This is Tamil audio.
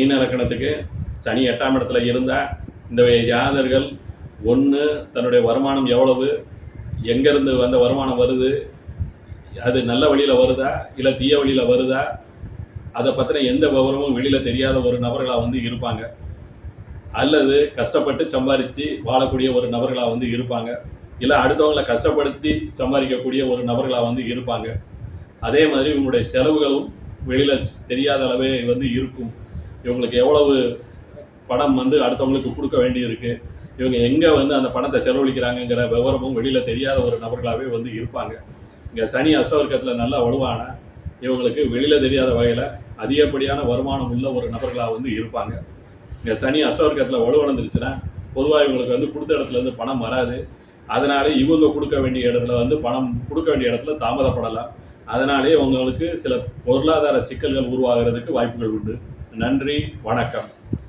மீன இலக்கணத்துக்கு சனி எட்டாம் இடத்துல இருந்தால் இந்த ஜாதகர்கள் ஒன்று தன்னுடைய வருமானம் எவ்வளவு எங்கேருந்து வந்த வருமானம் வருது அது நல்ல வழியில் வருதா இல்லை தீய வழியில் வருதா அதை பற்றின எந்த விவரமும் வெளியில் தெரியாத ஒரு நபர்களாக வந்து இருப்பாங்க. அல்லது கஷ்டப்பட்டு சம்பாரித்து வாழக்கூடிய ஒரு நபர்களாக வந்து இருப்பாங்க. இல்லை அடுத்தவங்களை கஷ்டப்படுத்தி சம்பாதிக்கக்கூடிய ஒரு நபர்களாக வந்து இருப்பாங்க. அதே மாதிரி இவங்களுடைய செலவுகளும் வெளியில் தெரியாத அளவே வந்து இருக்கும். இவங்களுக்கு எவ்வளவு பணம் வந்து அடுத்தவங்களுக்கு கொடுக்க வேண்டியிருக்கு? இவங்க எங்கே வந்து அந்த பணத்தை செலவழிக்கிறாங்கங்கிற விவரமும் வெளியில் தெரியாத ஒரு நபர்களாகவே வந்து இருப்பாங்க. இங்கே சனி அஷ்டவர்க்கத்தில் நல்லா வலுவான இவங்களுக்கு வெளியில் தெரியாத வகையில் அதிகப்படியான வருமானம் உள்ள ஒரு நபர்களாக வந்து இருப்பாங்க. இங்கே சனி அஷ்டவர்க்கத்தில் வலுவடைந்துருச்சுன்னா பொதுவாக இவங்களுக்கு வந்து கொடுத்த இடத்துல இருந்து பணம் வராது. அதனால இவங்க கொடுக்க வேண்டிய இடத்துல வந்து பணம் கொடுக்க வேண்டிய இடத்துல தாமதப்படலாம். அதனாலே இவங்களுக்கு சில பொருளாதார சிக்கல்கள் உருவாகிறதுக்கு வாய்ப்புகள் உண்டு. நன்றி வணக்கம்.